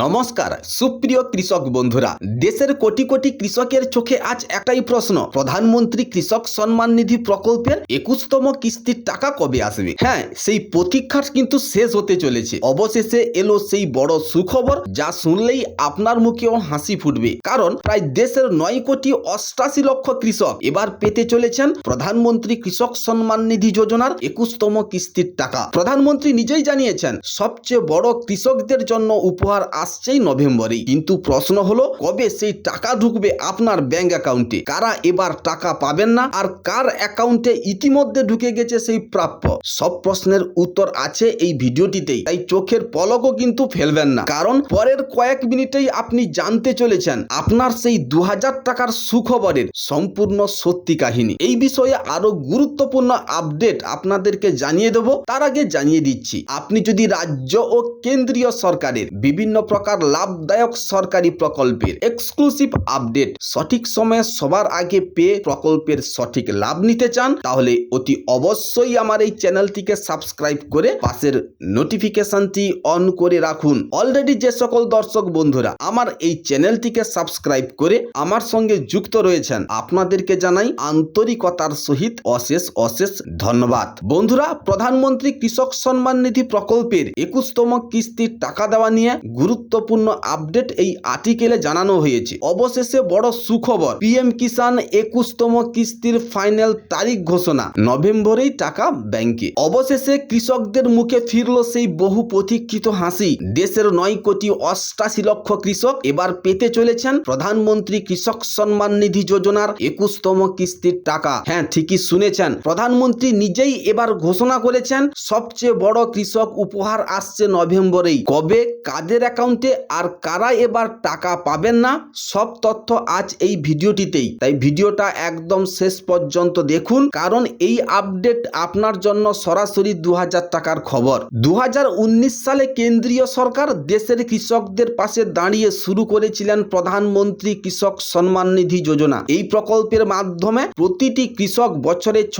নমস্কার, সুপ্রিয় কৃষক বন্ধুরা। দেশের কোটি কোটি কৃষকের চোখে আজ একটাই প্রশ্ন, প্রধানমন্ত্রী কৃষক সম্মান নিধি প্রকল্পের একুশতম কিস্তির টাকা কবে আসবে? হ্যাঁ সেই প্রতীক্ষার কিন্তু শেষ হতে চলেছে। অবশেষে এলো সেই বড় সুখবর, যা শুনলেই আপনার মুখেও হাসি ফুটবে। কারণ প্রায় দেশের নয় কোটি অষ্টাশি লক্ষ কৃষক এবার পেতে চলেছেন প্রধানমন্ত্রী কৃষক সম্মান নিধি যোজনার একুশতম কিস্তির টাকা। প্রধানমন্ত্রী নিজেই জানিয়েছেন, সবচেয়ে বড় কৃষকদের জন্য উপহার আসছেই নভেম্বরেই। কিন্তু প্রশ্ন হলো, কবে সেই টাকা ঢুকবে আপনার ব্যাংক অ্যাকাউন্টে? কারা এবার টাকা পাবেন না? আর কার অ্যাকাউন্টে ইতিমধ্যে ঢুকে গেছে সেই প্রাপ্য? সব প্রশ্নের উত্তর আছে এই ভিডিওটিতেই। তাই চোখের পলকও কিন্তু ফেলবেন না। কারণ পরের কয়েক মিনিটেই আপনি জানতে চলেছেন, আপনার সেই দু হাজার টাকার সুখবরের সম্পূর্ণ সত্যি কাহিনী। এই বিষয়ে আরও গুরুত্বপূর্ণ আপডেট আপনাদেরকে জানিয়ে দেব। তার আগে জানিয়ে দিচ্ছি, আপনি যদি রাজ্য ও কেন্দ্রীয় সরকারের বিভিন্ন প্রকার লাভদায়ক সরকারি প্রকল্পের এক্সক্লুসিভ আপডেট সঠিক সময়ে সবার আগে পেয়ে প্রকল্পের সঠিক লাভ নিতে চান, তাহলে অতি অবশ্যই আমার এই চ্যানেলটিকে সাবস্ক্রাইব করে পাশের নোটিফিকেশনটি অন করে রাখুন। অলরেডি যে সকল দর্শক বন্ধুরা আমার এই চ্যানেলটিকে সাবস্ক্রাইব করে আমার সঙ্গে যুক্ত রয়েছেন, আপনাদেরকে জানাই আন্তরিকতার সহিত অশেষ অশেষ ধন্যবাদ। বন্ধুরা, প্রধানমন্ত্রী কৃষক সম্মান নিধি প্রকল্পের একুশতম কিস্তির টাকা দেওয়া নিয়ে গুরুত্বপূর্ণ আপডেট এই আর্টিকেলে জানানো হয়েছে। অবশেষে বড় সুখবর, পিএম কিষাণ একুশতম কিস্তির ফাইনাল তারিখ ঘোষণা, নভেম্বরেই টাকা ব্যাংকে। অবশেষে কৃষকদের মুখে ফিরল সেই বহু প্রতীক্ষিত হাসি। দেশের নয় কোটি অষ্টাশি লক্ষ কৃষক এবার পেতে চলেছেন প্রধানমন্ত্রী কৃষক সম্মান নিধি যোজনার একুশতম কিস্তির টাকা। হ্যাঁ ঠিকই শুনেছেন। প্রধানমন্ত্রী নিজেই এবার ঘোষণা করেছেন, সবচেয়ে বড় কৃষক উপহার আসছে নভেম্বরেই। কবে, কাদের অ্যাকাউন্টে আর কারা এবার টাকা পাবেন না, সব তথ্য আজ এই ভিডিওটিতেই। তাই ভিডিওটা একদম শেষ পর্যন্ত দেখুন, কারণ এই আপডেট আপনার জন্য সরাসরি দু টাকার খবর। দু সালে কেন্দ্রীয় সরকার দেশের কৃষকদের পাশে দাঁড়িয়ে শুরু করেছিলেন প্রধানমন্ত্রী কৃষক সম্মান নিধি যোজনা। এই প্রকল্পের মাধ্যমে প্রতিটি কৃষক বছরে ছ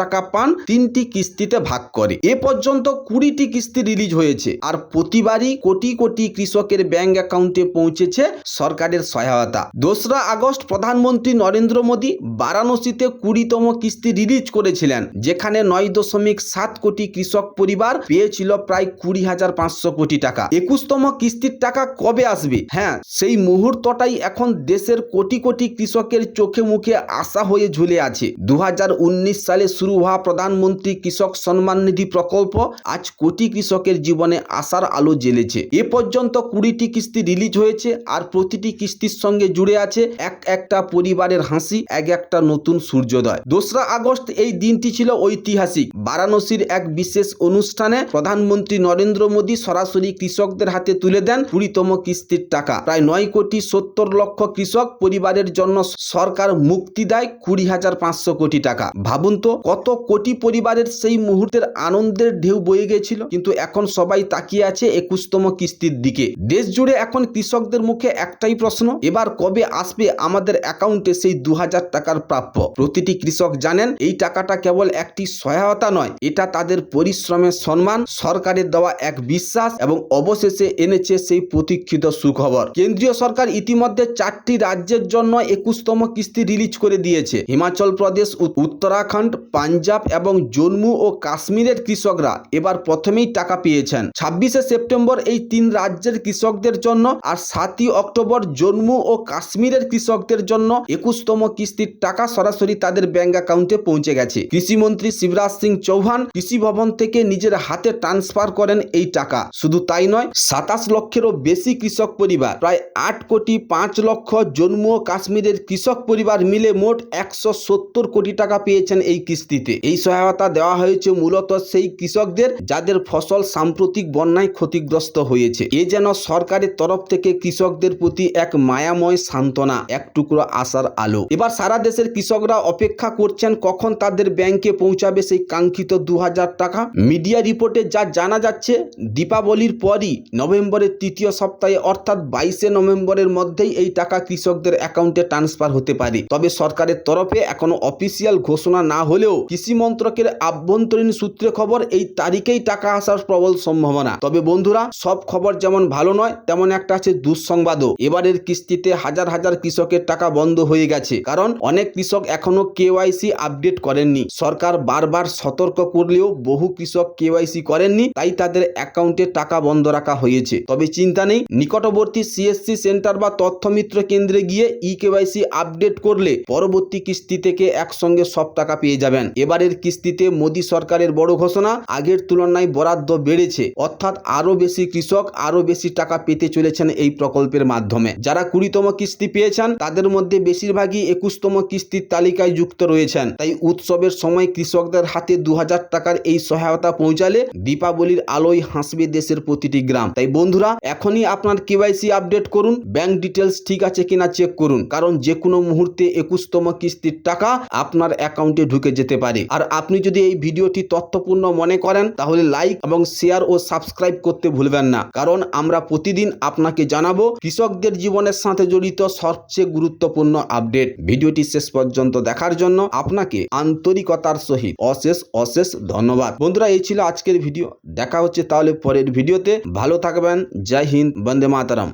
টাকা পান, তিনটি কিস্তিতে ভাগ করে। এ পর্যন্ত কুড়িটি কিস্তি রিলিজ হয়েছে, আর প্রতিবারই কোটি কোটি কৃষকের ব্যাংক অ্যাকাউন্টে পৌঁছেছে সরকারের সহায়তা। দোসরা আগস্ট প্রধানমন্ত্রী নরেন্দ্র মোদী বারাণসীতে কুড়িতম কিস্তি রিলিজ করেছিলেন, যেখানে নয় দশমিক সাত কোটি কৃষক পরিবার পেয়েছিল প্রায় কুড়ি হাজার পাঁচশো কোটি টাকা। একুশতম কিস্তির টাকা কবে আসবে? হ্যাঁ সেই মুহূর্তটাই এখন দেশের কোটি কোটি কৃষকের চোখে মুখে আশা হয়ে ঝুলে আছে। দু হাজার উনিশ সালে শুরু হওয়া প্রধানমন্ত্রী কৃষক সম্মান নিধি প্রকল্প আজ কোটি কৃষকের জীবনে আশার আলো জ্বেলেছে। এ পর্যন্ত কুড়িটি কিস্তি রিলিজ হয়েছে আর প্রতিটি কিস্তির সঙ্গে জুড়ে আছে এক একটা পরিবারের হাসি, এক একটা নতুন সূর্যোদয়। দোসরা আগস্ট এই দিনটি ছিল ঐতিহাসিক। বারাণসীর এক বিশেষ অনুষ্ঠানে প্রধানমন্ত্রী নরেন্দ্র মোদী সরাসরি কৃষকদের হাতে তুলে দেন কুড়িতম কিস্তির টাকা। প্রায় নয় কোটি সত্তর লক্ষ কৃষক পরিবারের জন্য সরকার মুক্তি দেয় কুড়ি হাজার পাঁচশো কোটি টাকা। ভাবুন তো, কত কোটি পরিবারের সেই মুহূর্তের আনন্দের ঢেউ বয়ে গেছিল। কিন্তু এখন সবাই তাকিয়ে আছে একুশতম কিস্তির দিকে। দেশ জুড়ে এখন কৃষকদের মুখে একটাই প্রশ্ন, এবার কবে আসবে আমাদের অ্যাকাউন্টে সেই দু হাজার টাকার প্রাপ্য? প্রতিটি কৃষক জানেন, এই টাকাটা কেবল একটি সহায়তা নয়, এটা তাদের পরিশ্রমের সম্মান, সরকারের দেওয়া এক বিশ্বাস এবং অবশেষে এনেছে সেই প্রতীক্ষিত সুখবর। কেন্দ্রীয় সরকার ইতিমধ্যে চারটি রাজ্যের জন্য একুশতম কিস্তি রিলিজ করে দিয়েছে। হিমাচল প্রদেশ উত্তরাখণ্ড, পাঞ্জাব এবং জম্মু ও কাশ্মীরের কৃষকরা এবার প্রথমেই টাকা পেয়েছেন। ছাব্বিশে সেপ্টেম্বর এই তিন রাজ্যের কৃষকদের জন্য আর সাতই অক্টোবর জম্মু ও কাশ্মীরের কৃষকদের জন্য একুশতম কিস্তির টাকা সরাসরি তাদের ব্যাংক অ্যাকাউন্টে পৌঁছে গেছে। কৃষিমন্ত্রী শিবরাজ সিং চৌহান কৃষি ভবন থেকে নিজের হাতে ট্রান্সফার করেন এই টাকা। শুধু তাই নয়, সাতাশ লক্ষেরও বেশি কৃষক পরিবার, প্রায় আট কোটি পাঁচ লক্ষ জম্মু ও কাশ্মীরের কৃষক পরিবার মিলে মোট একশো সত্তর কোটি টাকা পেয়েছেন এই কিস্তিতে। এই সহায়তা দেওয়া হয়েছে মূলত সেই কৃষকদের যাদের ফসল সাম্প্রতিক বন্যায় ক্ষতিগ্রস্ত হয়েছে। এ যেন সরকারের তরফ থেকে কৃষকদের প্রতি এক মায়াময় সান্ত্বনা, এক টুকরো আশার আলো। এবার সারা দেশের কৃষকরা অপেক্ষা করছেন কখন তাদের ব্যাংকে পৌঁছাবে সেই কাঙ্ক্ষিত দু হাজার টাকা। মিডিয়া রিপোর্টে যা জানা যাচ্ছে, দীপাবলির পরই নভেম্বরের তৃতীয় সপ্তাহে অর্থাৎ বাইশে নভেম্বরের মধ্যেই এই টাকা কৃষকদের অ্যাকাউন্টে ট্রান্সফার হতে পারে। তবে সরকারের তরফে এখনও অফিসিয়াল ঘোষণা না হলেও কৃষি মন্ত্রকের আভ্যন্তরীণ সূত্রে খবর, এই তারিখেই টাকা আসার প্রবল সম্ভাবনা। তবে বন্ধুরা, সব খবর যেমন ভালো নয়, তেমন একটা আছে দুঃসংবাদও। এবারের কিস্তিতে হাজার হাজার কৃষকের টাকা বন্ধ হয়ে গেছে। কারণ অনেক কৃষক এখনও কেওয়াইসি আপডেট করেননি। সরকার বারবার সতর্ক করলেও বহু কৃষক কেওয়াইসি করেননি, তাই তাদের অ্যাকাউন্টে টাকা বন্ধ রাখা হয়েছে। তবে চিন্তা নেই, নিকটবর্তী সিএসসি সেন্টার বা তথ্যমিত্র কেন্দ্রে গিয়ে ই কেওয়াইসি আপডেট করলে পরবর্তী কিস্তি থেকে একসঙ্গে সব টাকা পেয়ে যাবেন। এবারের কিস্তিতে মোদী সরকারের বড় ঘোষণা, আগের তুলনায় বরাদ্দ বেড়েছে। অর্থাৎ আরও বেশি কৃষক, আরও বেশি টাকা পেতে চলেছেন এই প্রকল্পের মাধ্যমে। যারা কুড়িতম কিস্তি পেয়েছেন, তাদের মধ্যে বেশিরভাগই একুশতম কিস্তির তালিকায় যুক্ত রয়েছেন। তাই উৎসবের সময় কৃষকদের হাতে দু হাজার টাকার এই সহায়তা পৌঁছালে দীপাবলির আলোয় হাসবে দেশের প্রতিটি গ্রাম। তাই বন্ধুরা, এখনই আপনার কেওয়াইসি আপডেট করুন, ব্যাংক ডিটেলস ঠিক আছে কিনা চেক করুন, কারণ যে কোনো মুহূর্তে একুশতম কিস্তির টাকা আপনার অ্যাকাউন্টে ঢুকে যেতে পারে। আর আপনি যদি এই ভিডিওটি তথ্যপূর্ণ মনে করেন, তাহলে লাইক এবং শেয়ার ও সাবস্ক্রাইব করতে ভুলবেন না। কারণ আমরা প্রতিদিন আপনাকে জানাব কৃষকদের জীবনের সাথে জড়িত সবচেয়ে গুরুত্বপূর্ণ আপডেট। ভিডিওটি শেষ পর্যন্ত দেখার জন্য আপনাকে আন্তরিকতার সহিত অশেষ অশেষ ধন্যবাদ। বন্ধুরা, এই ছিল আজকের ভিডিও। দেখা হচ্ছে তাহলে পরের ভিডিওতে। ভালো থাকবেন। জয় হিন্দ, বন্দে মাতারাম।